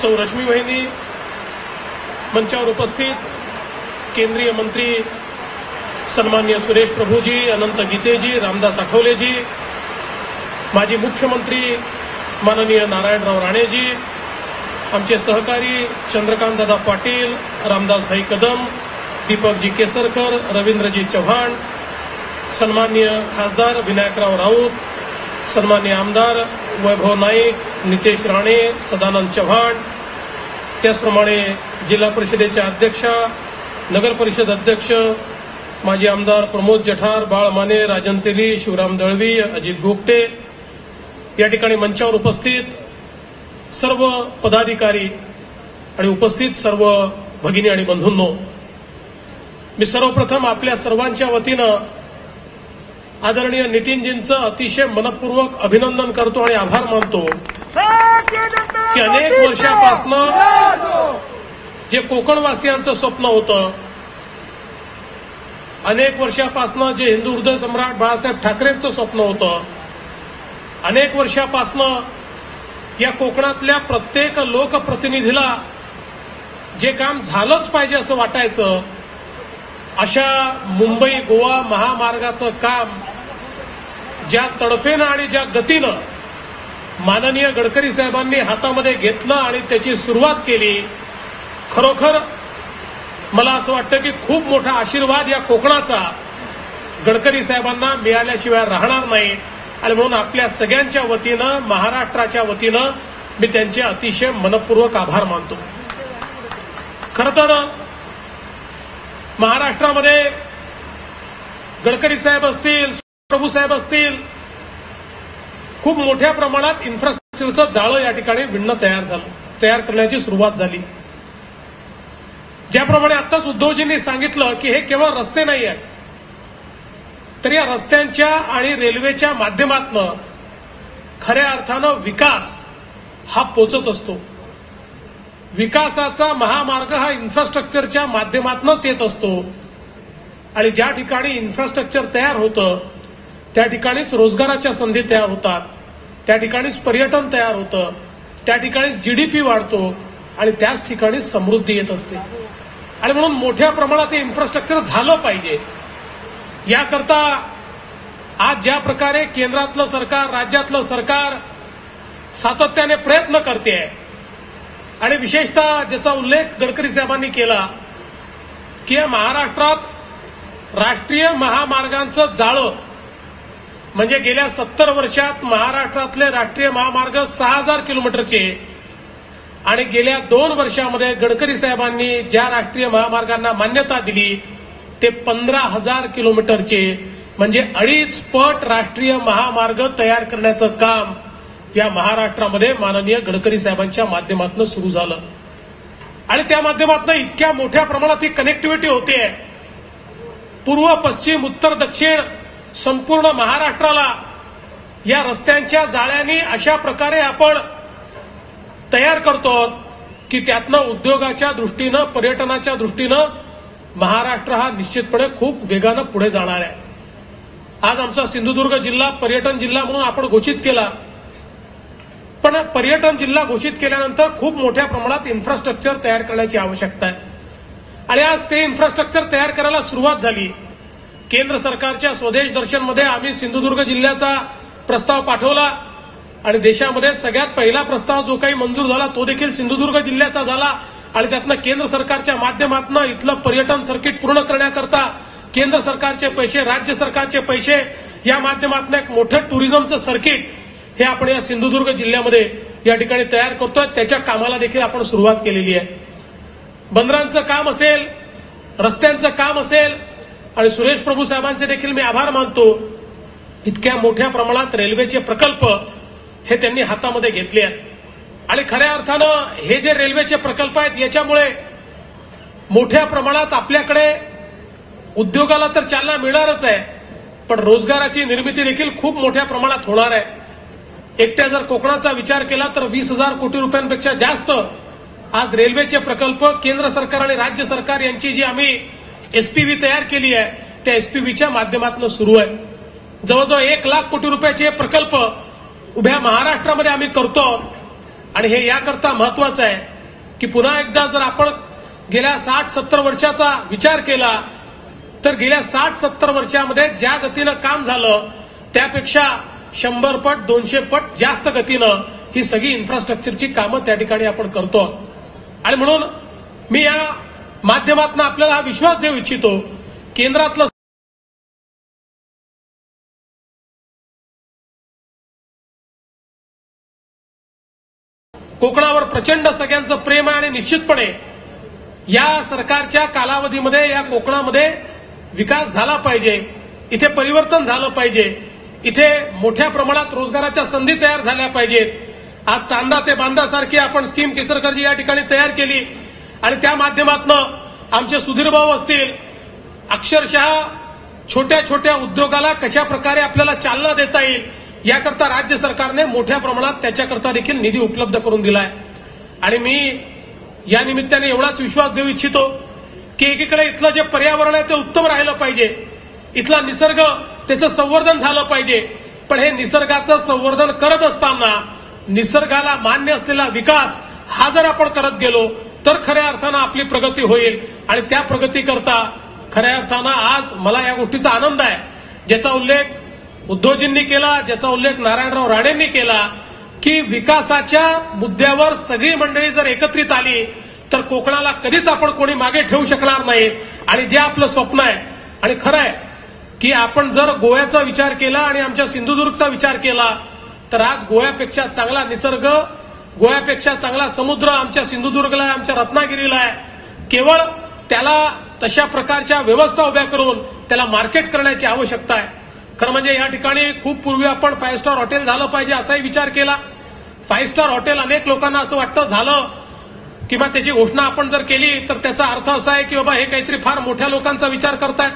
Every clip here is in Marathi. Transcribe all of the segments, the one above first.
सौ रश्मी वहिनी मंचावर उपस्थित केंद्रीय मंत्री सन्मान्य सुरेश प्रभूजी अनंत गीतेजी रामदास आठवलेजी माजी मुख्यमंत्री माननीय नारायणराव राणेजी आमचे सहकारी चंद्रकांतदादा पाटील रामदासभाई कदम दीपकजी केसरकर रवींद्रजी चव्हाण सन्मान्य खासदार विनायकराव राऊत सन्मान्य आमदार वैभव नाईक नितेश राणे सदानंद चव्हाण. त्याचप्रमाणे जिल्हा परिषदेच्या अध्यक्षा नगर परिषद अध्यक्ष माजी आमदार प्रमोद जठार बाळ माने राजन तेली शिवराम दळवी अजित गोपटे या ठिकाणी मंचावर उपस्थित सर्व पदाधिकारी आणि उपस्थित सर्व भगिनी आणि बंधूंनो मी सर्वप्रथम आपल्या सर्वांच्या वतीनं आदरणीय नितीनजींचं अतिशय मनपूर्वक अभिनंदन करतो आणि आभार मानतो. की अनेक वर्षापासनं जे कोकणवासियांचं स्वप्न होतं अनेक वर्षापासनं जे हिंदू हृदय सम्राट बाळासाहेब ठाकरेंचं स्वप्न होतं अनेक वर्षापासनं या कोकणातल्या प्रत्येक लोकप्रतिनिधीला जे काम झालंच पाहिजे असं वाटायचं अशा मुंबई गोवा महामार्गाचं काम ज्या तडफेनं आणि ज्या गतीनं माननीय गडकरी साहेबांनी हातामध्ये घेतलं आणि त्याची सुरुवात केली खरोखर मला असं वाटतं की खूप मोठा आशीर्वाद या कोकणाचा गडकरी साहेबांना मिळाल्याशिवाय राहणार नाही. आणि म्हणून आपल्या सगळ्यांच्या वतीनं महाराष्ट्राच्या वतीनं मी त्यांचे अतिशय मनपूर्वक आभार मानतो. खरं तर महाराष्ट्रामध्ये गडकरी साहेब असतील प्रभू साहेब असतील खूप मोठ्या प्रमाणात इन्फ्रास्ट्रक्चरचं जाळं या ठिकाणी विणणं तयार झालं तयार करण्याची सुरुवात झाली. ज्याप्रमाणे आताच उद्धवजींनी सांगितलं की हे केवळ रस्ते नाही आहेत तर या रस्त्यांच्या आणि रेल्वेच्या माध्यमातनं खऱ्या अर्थानं विकास हा पोचत असतो. विकासाचा महामार्ग हा इन्फ्रास्ट्रक्चरच्या माध्यमातूनच येत असतो. आणि ज्या ठिकाणी इन्फ्रास्ट्रक्चर तयार होतं त्या ठिकाणीच रोजगाराच्या संधी तयार होतात. त्या ठिकाणीच पर्यटन तयार होतं. त्या ठिकाणीच जीडीपी वाढतो आणि त्याच ठिकाणी समृद्धी येत असते. आणि म्हणून मोठ्या प्रमाणात हे इन्फ्रास्ट्रक्चर झालं पाहिजे. याकरता आज ज्या प्रकारे केंद्रातलं सरकार राज्यातलं सरकार सातत्याने प्रयत्न करते आहे आणि विशेषतः ज्याचा उल्लेख गडकरी साहेबांनी केला की या महाराष्ट्रात राष्ट्रीय महामार्गांचं जाळं म्हणजे गेल्या सत्तर वर्षात महाराष्ट्रातले राष्ट्रीय महामार्ग सहा हजार किलोमीटरचे आणि गेल्या दोन वर्षामध्ये गडकरी साहेबांनी ज्या राष्ट्रीय महामार्गांना मान्यता दिली ते पंधरा हजार किलोमीटरचे म्हणजे अडीच पट राष्ट्रीय महामार्ग तयार करण्याचं काम या महाराष्ट्रामध्ये माननीय गडकरी साहेबांच्या माध्यमातून सुरू झालं. आणि त्या माध्यमातून इतक्या मोठ्या प्रमाणात ही कनेक्टिव्हिटी होते पूर्व पश्चिम उत्तर दक्षिण संपूर्ण महाराष्ट्राला या रस्त्यांच्या जाळ्यांनी अशा प्रकारे आपण तयार करतो की त्यातनं उद्योगाच्या दृष्टीनं पर्यटनाच्या दृष्टीनं महाराष्ट्र हा निश्चितपणे खूप वेगानं पुढे जाणार आहे. आज आमचा सिंधुदुर्ग जिल्हा पर्यटन जिल्हा म्हणून आपण घोषित केला. पण पर्यटन जिल्हा घोषित केल्यानंतर खूप मोठ्या प्रमाणात इन्फ्रास्ट्रक्चर तयार करण्याची आवश्यकता आहे. आणि आज ते इन्फ्रास्ट्रक्चर तयार करायला सुरुवात झाली. केंद्र सरकारच्या स्वदेश दर्शनमध्ये आम्ही सिंधुदुर्ग जिल्ह्याचा प्रस्ताव पाठवला आणि देशामध्ये सगळ्यात पहिला प्रस्ताव जो काही मंजूर झाला तो देखील सिंधुदुर्ग जिल्ह्याचा झाला आणि त्यातनं केंद्र सरकारच्या माध्यमातून इथलं पर्यटन सर्किट पूर्ण करण्याकरता केंद्र सरकारचे पैसे राज्य सरकारचे पैसे या माध्यमातून एक मोठं टुरिझमचं सर्किट हे आपण या सिंधुदुर्ग जिल्ह्यामध्ये या ठिकाणी तयार करतोय. त्याच्या कामाला देखील आपण सुरुवात केलेली आहे. बंदरांचं काम असेल रस्त्यांचं काम असेल आणि सुरेश प्रभू साहेबांचे देखील मी आभार मानतो. इतक्या मोठ्या प्रमाणात रेल्वेचे प्रकल्प हे त्यांनी हातामध्ये घेतले आहेत. आणि खऱ्या अर्थानं हे जे रेल्वेचे प्रकल्प आहेत याच्यामुळे मोठ्या प्रमाणात आपल्याकडे उद्योगाला तर चालना मिळणारच आहे पण रोजगाराची निर्मिती देखील खूप मोठ्या प्रमाणात होणार आहे. एकट्या जर कोकणाचा विचार केला तर वीस हजार कोटी रुपयांपेक्षा जास्त आज रेल्वेचे प्रकल्प केंद्र सरकार आणि राज्य सरकार यांची जी आम्ही एसपीव्ही तयार केली आहे त्या एसपीव्हीच्या माध्यमातून सुरू आहे. जवळजवळ एक लाख कोटी रुपयाचे प्रकल्प उभ्या महाराष्ट्रामध्ये आम्ही करतो आणि हे याकरता महत्वाचं आहे की पुन्हा एकदा जर आपण गेल्या साठ सत्तर वर्षाचा विचार केला तर गेल्या साठ सत्तर वर्षामध्ये ज्या गतीनं काम झालं त्यापेक्षा शंभर पट दोनशे पट जास्त गतीनं ही सगळी इन्फ्रास्ट्रक्चरची कामं त्या ठिकाणी आपण करतो. आणि म्हणून मी या माध्यमातून आपल्याला हा विश्वास देऊ इच्छितो केंद्रातलं कोकणावर प्रचंड सगळ्यांचं प्रेम आहे आणि निश्चितपणे या सरकारच्या कालावधीमध्ये या कोकणामध्ये विकास झाला पाहिजे इथे परिवर्तन झालं पाहिजे. इथे मोठ्या प्रमाणात रोजगाराच्या संधी तयार झाल्या पाहिजेत. आज चांदा ते बांधासारखी आपण स्कीम केसरकरजी या ठिकाणी तयार केली. आणि त्या माध्यमातून आमचे सुधीर भाऊ असतील अक्षरशः छोट्या छोट्या उद्योगाला कशा प्रकारे आपल्याला चालना देता येईल याकरता राज्य सरकारने मोठ्या प्रमाणात त्याच्याकरता देखील निधी उपलब्ध करून दिलाय. आणि मी या निमित्ताने एवढाच विश्वास देऊ इच्छितो की एकीकडे इथलं जे पर्यावरण आहे ते उत्तम राहिलं पाहिजे. इथला निसर्ग त्याचं संवर्धन झालं पाहिजे. पण हे निसर्गाचं संवर्धन करत असताना निसर्गाला मान्य असलेला विकास हा जर आपण करत गेलो तर खऱ्या अर्थानं आपली प्रगती होईल. आणि त्या प्रगती करता खऱ्या अर्थानं आज मला या गोष्टीचा आनंद आहे. ज्याचा उल्लेख उद्धवजींनी केला ज्याचा उल्लेख नारायणराव राणेंनी केला की विकासाच्या मुद्द्यावर सगळी मंडळी जर एकत्रित आली तर कोकणाला कधीच आपण कोणी मागे ठेवू शकणार नाही. आणि जे आपलं स्वप्न आहे आणि खरं आहे की आपण जर गोव्याचा विचार केला आणि आमच्या सिंधुदुर्गचा विचार केला तर आज गोव्यापेक्षा चांगला निसर्ग गोव्यापेक्षा चांगला समुद्र आमच्या सिंधुदुर्गला आहे आमच्या रत्नागिरीला आहे. केवळ त्याला तशा प्रकारच्या व्यवस्था उभ्या करून त्याला मार्केट करण्याची आवश्यकता आहे. खरं म्हणजे या ठिकाणी खूप पूर्वी आपण फाईव्ह स्टार हॉटेल झालं पाहिजे असाही विचार केला. फाईव्ह स्टार हॉटेल अनेक लोकांना असं वाटतं झालं किंवा त्याची घोषणा आपण जर केली तर त्याचा अर्थ असा आहे की बाबा हे काहीतरी फार मोठ्या लोकांचा विचार करतायत.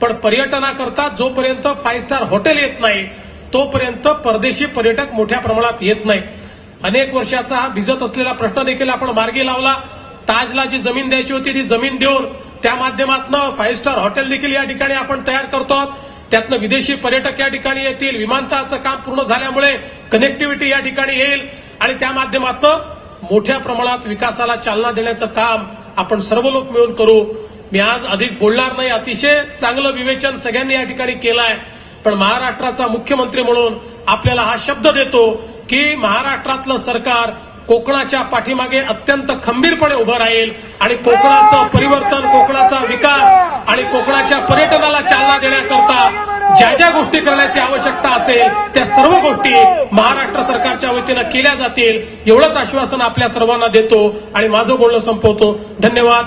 पण पर्यटनाकरता जोपर्यंत फाईव्ह स्टार हॉटेल येत नाही तोपर्यंत परदेशी पर्यटक मोठ्या प्रमाणात येत नाही. अनेक वर्षाचा हा भिजत असलेला प्रश्न देखील आपण मार्गी लावला. ताजला जी जमीन द्यायची होती ती जमीन देऊन त्या माध्यमातून फाईव्ह स्टार हॉटेल देखील या ठिकाणी आपण तयार करतो आहोत. त्यातनं विदेशी पर्यटक या ठिकाणी येतील विमानतळाचं काम पूर्ण झाल्यामुळे कनेक्टिव्हिटी या ठिकाणी येईल आणि त्या माध्यमातून मोठ्या प्रमाणात विकासाला चालना देण्याचं काम आपण सर्व लोक मिळून करू. मी आज अधिक बोलणार नाही. अतिशय चांगलं विवेचन सगळ्यांनी या ठिकाणी केलं आहे पण महाराष्ट्राचा मुख्यमंत्री म्हणून आपल्याला हा शब्द देतो की महाराष्ट्रातलं सरकार कोकणाच्या पाठीमागे अत्यंत खंबीरपणे उभं राहील आणि कोकणाचं परिवर्तन कोकणाचा विकास आणि कोकणाच्या पर्यटनाला चालना देण्याकरता ज्या ज्या गोष्टी करण्याची आवश्यकता असेल त्या सर्व गोष्टी महाराष्ट्र सरकारच्या वतीनं केल्या जातील. एवढंच आश्वासन आपल्या सर्वांना देतो आणि माझं बोलणं संपवतो. धन्यवाद.